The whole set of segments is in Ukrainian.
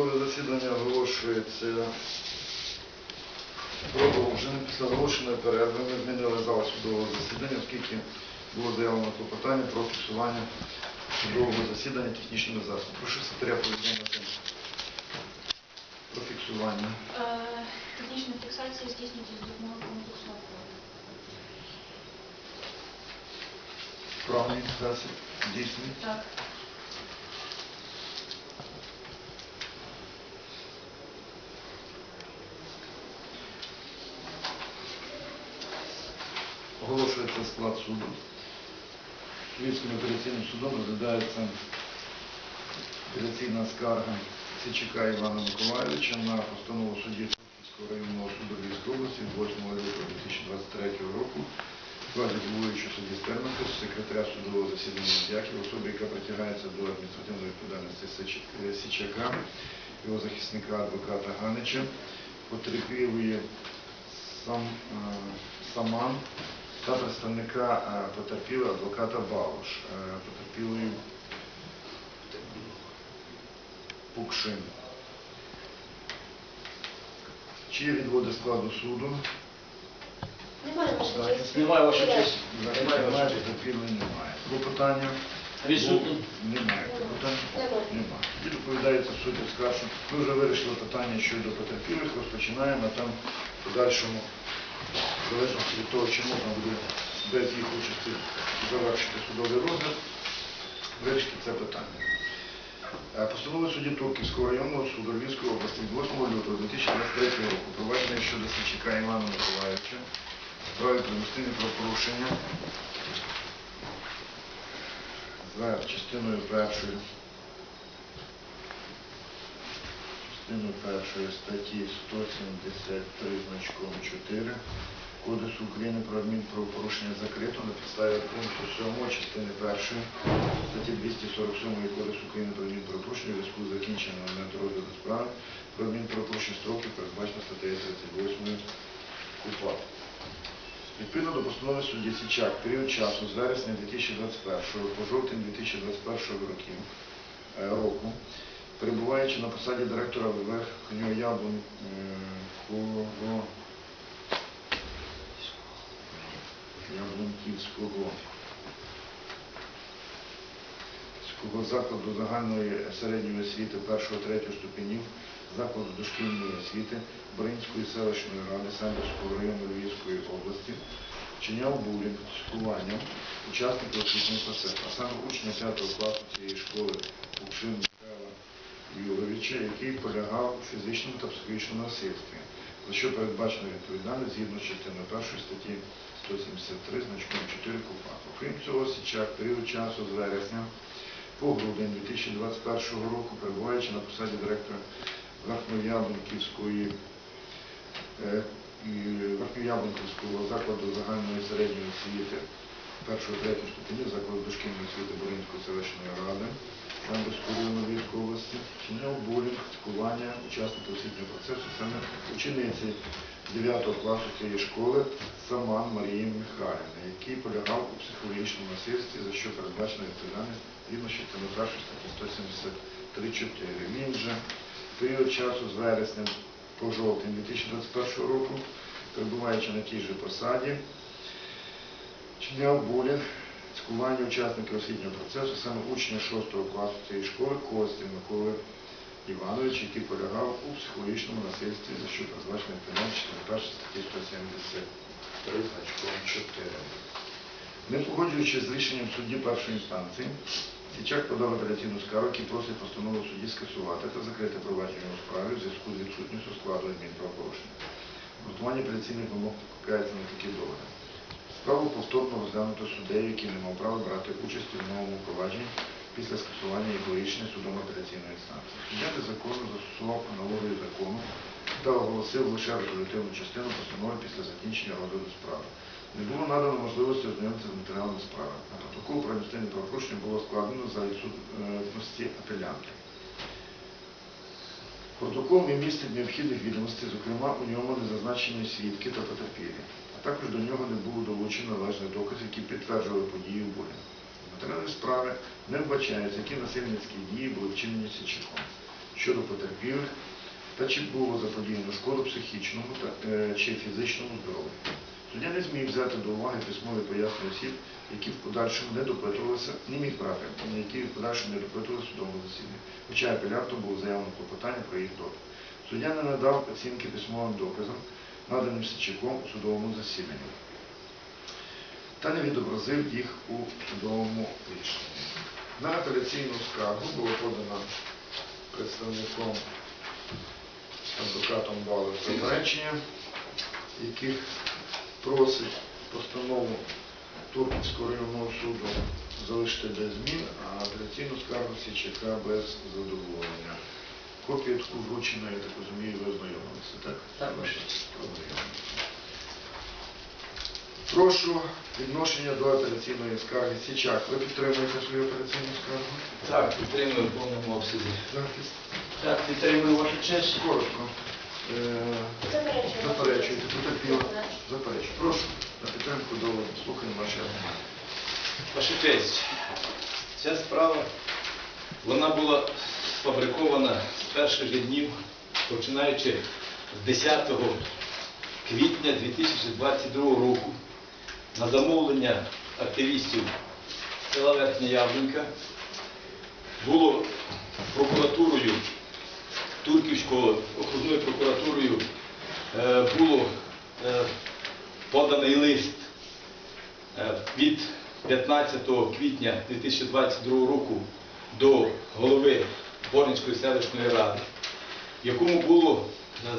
Судове засідання оголошується продовженим. Після оголошеної перерви ми змінили зал судового засідання, оскільки було заявлено клопотання про фіксування судового засідання технічними засобами. Прошу секретаря повідомити про фіксування. Е, Технічна фіксація здійснюється з допомогою комплексного. Правильний засіб дійсний. Так. Оголошується склад суду. Львівським апеляційним судом розглядається апеляційна скарга Сичика Івана Миколайовича на постанову судді Турківського районного суду Львівської області 8 лютого 2023 року головуючого судді Стерника, секретаря судового засідання Дяків, особи, яка притягається до адміністративної відповідальності Сич- е, його захисника адвоката Ганича, потерпілої сам, е, Саман та представника е, потерпілого адвоката Балуш, е, потерпілої Пукшин. Чи відводи складу суду? Немає вашої честь. Немає вашої Немає. честі. Захист Немає немає, вашої потерпілої немає. Клопотання? Відсутні. Немає. Клопотань? Немає. І доповідається судді скаржу. Ми вже вирішили питання щодо потерпілих, розпочинаємо а там в подальшому, в залежності від того, чи можна буде без їх участі завершити судовий розгляд, вирішити це питання. Е, Постанови судді Турківського районного суду Львівської області 8 лютого 2023 року провадження щодо Сичика Івана Миколаївича справі примусливі правопорушення за частиною першою частиною першої статті 173 значком 4 Кодексу України про адмінправопорушення закрито на підставі пункту 7 частини першої статті 247 Кодексу України про адмінправопорушення зв'язку з закінченням моменту розгляду справи про адмінправопорушення строків передбачено статтею 38 КУПАП. Відповідно до постанови судді Січак, період часу з вересня 2021 по жовтень 2021 років, е, року, перебуваючи на посаді директора Верхнього Яблунського Яблунківського закладу загальної середньої освіти 1-3 ступенів, закладу дошкільної освіти Боринської селищної ради Самбірського району Львівської області, вчиняв булінг з цькуванням учасників освітнього процесу, а саме учня 5 класу цієї школи Кукшин Михайла Юровича, який полягав у фізичному та психологічному насильстві, за що передбачено відповідальність згідно частиною 1 статті 173 значком 4 КУПА. Окрім цього, Січак період часу з вересня по грудень 2021 року, перебуваючи на посаді директора Верхньояблунківської е, і Верхньояблунківського закладу загальної середньої освіти першого третього ступенів закладу дошкільної освіти Боринської селищної ради Самбірської району Львівської області, вчиняв булінг, цькування учасників освітнього процесу, саме учениці 9 класу цієї школи Саман Марії Михайлівни, який полягав у психологічному насильстві, за що передбачена відповідальність згідно з статті 173.4. Він же період часу з вересня по жовтень 2021 року, перебуваючи на тій же посаді, вчиняв булінг, цькування учасників освітнього процесу, саме учня 6 класу цієї школи Костя Миколи Іванович, який полягав у психологічному насильстві, за що відповідальність частини першої статті 173 значком 4. Не погоджуючись з рішенням судді першої інстанції, Січак подав апеляційну скаргу, який просить постанову судді скасувати та закрити провадження у справі в зв'язку з відсутністю складу адмінправопорушення. Готування апеляційних вимог покається на такі доводи. Справу повторно розглянуто суддею, який не мав права брати участь у новому провадженні після скасування його рішення судом апеляційної інстанції. Суддя незаконно застосував аналогію закону та оголосив лише резолютивну частину постанови після закінчення розгляду справи. Не було надано можливості ознайомитися з матеріалами справи. А протокол про адміністративне правопорушення було складено за відсутності апелянта. Протокол не містить необхідних відомостей, зокрема у ньому не зазначені свідки та потерпілі, а також до нього не було долучено належних доказів, які підтверджували події в булінгу. В справи не вбачається, які насильницькі дії були вчинені Січаком. щодо потерпілих та чи було заподіяно шкоду психічному та, е, чи фізичному здоров'ю. Суддя не зміг взяти до уваги письмові пояснення осіб, які в подальшому не допитувалися, не міг брати, які в подальшому не допитувалися в судовому засіданні, хоча апелятом було заявлено клопотання про їх допит. Суддя не надав оцінки письмовим доказам, наданим Сичаком у судовому засіданні, та не відобразив їх у судовому рішенні. На апеляційну скаргу було подано представником адвокатом Балик заперечення, яких просить постанову Турківського районного суду залишити без змін, а апеляційну скаргу Січака без задоволення. Копія таку вручена, я так розумію, ви ознайомилися, так? Так. Ознайомилися. Прошу відношення до апеляційної скарги Січак. Ви підтримуєте свою апеляційну скаргу? Так, підтримую в повному обсязі. Захист. Так, підтримую вашу честь. Коротко. Е, Заперечую. Заперечуєте. Потерпіло. Заперечую. Прошу на підтримку до слухання ваші аргументи. Ваша честь, ця справа, вона була сфабрикована з перших же днів, починаючи з 10 квітня 2022 року на замовлення активістів села Верхня Яблунька було прокуратурою, Турківською окрузною прокуратурою е, було е, поданий лист е, від 15 квітня 2022 року до голови Борницької селищної ради, якому було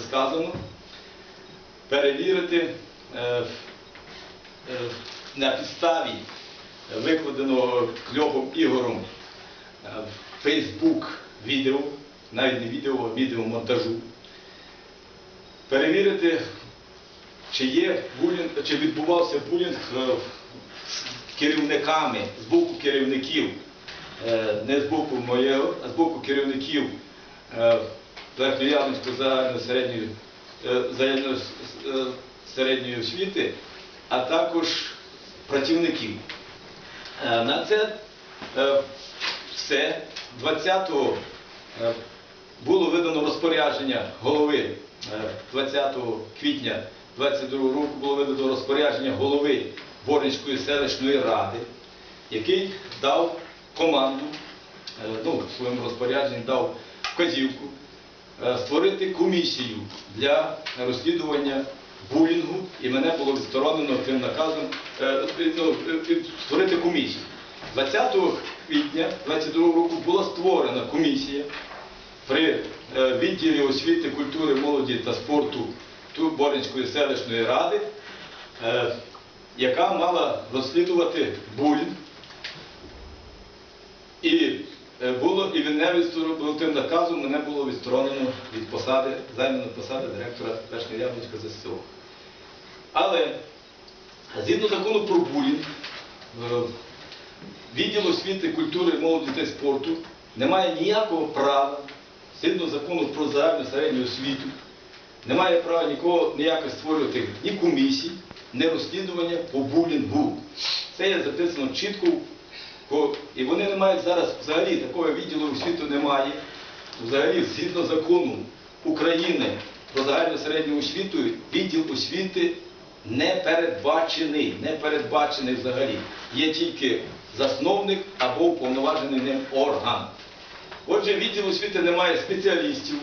сказано перевірити на підставі викладеного кльопом Ігорем е, в Фейсбук відео, навіть не відео, а відеомонтажу, перевірити, чи є булінг, чи відбувався булінг е, з керівниками, з боку керівників, е, не з боку моєго, а з боку керівників е, Верхньоявницької загальної середньої, освіти, а також працівників. На це все 20-го е, було видано розпорядження голови е, 20 квітня 22 року було видано розпорядження голови Борницької селищної ради, який дав команду, е, ну, в своєму розпорядженні дав вказівку е, створити комісію для розслідування булінгу, і мене було відсторонено тим наказом е, ну, е, створити комісію. 20 квітня 22 року була створена комісія при е, відділі освіти, культури, молоді та спорту Боринської селищної ради, е, яка мала розслідувати булінг. І е, було і відсторонено тим наказом мене було відсторонено від посади, займаної посади директора Верхньоявницького ЗСО. Але згідно закону про булінг, відділ освіти, культури, молоді та спорту не має ніякого права, згідно закону про загальну середню освіту, не має права нікого ніяких створювати ні комісій, ні розслідування по булінгу. Це є записано чітко, і вони не мають зараз взагалі такого відділу освіти немає. Взагалі, згідно закону України про загальну середню освіту, відділ освіти не передбачений, не передбачений взагалі. Є тільки засновник або уповноважений ним орган. Отже, відділ освіти не має спеціалістів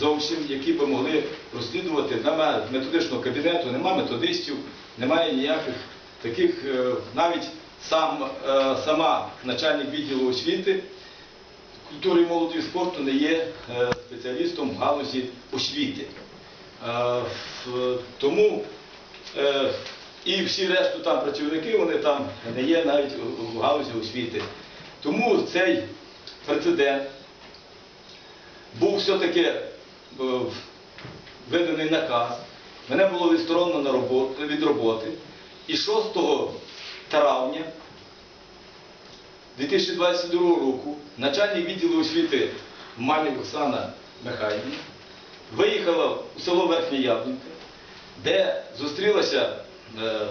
зовсім, які би могли розслідувати. Немає методичного кабінету, немає методистів, немає ніяких таких, е, навіть сам, е, сама начальник відділу освіти, культури, молоді і спорту не є е, спеціалістом в галузі освіти. Тому і всі решту там працівники, вони там не є навіть у галузі освіти. Тому цей прецедент був все-таки е, виданий наказ. Мене було відсторонено від роботи. І 6 травня 2022 року начальник відділу освіти Малік Оксана Михайлівна виїхала у село Верхня Яблінка, де зустрілася е,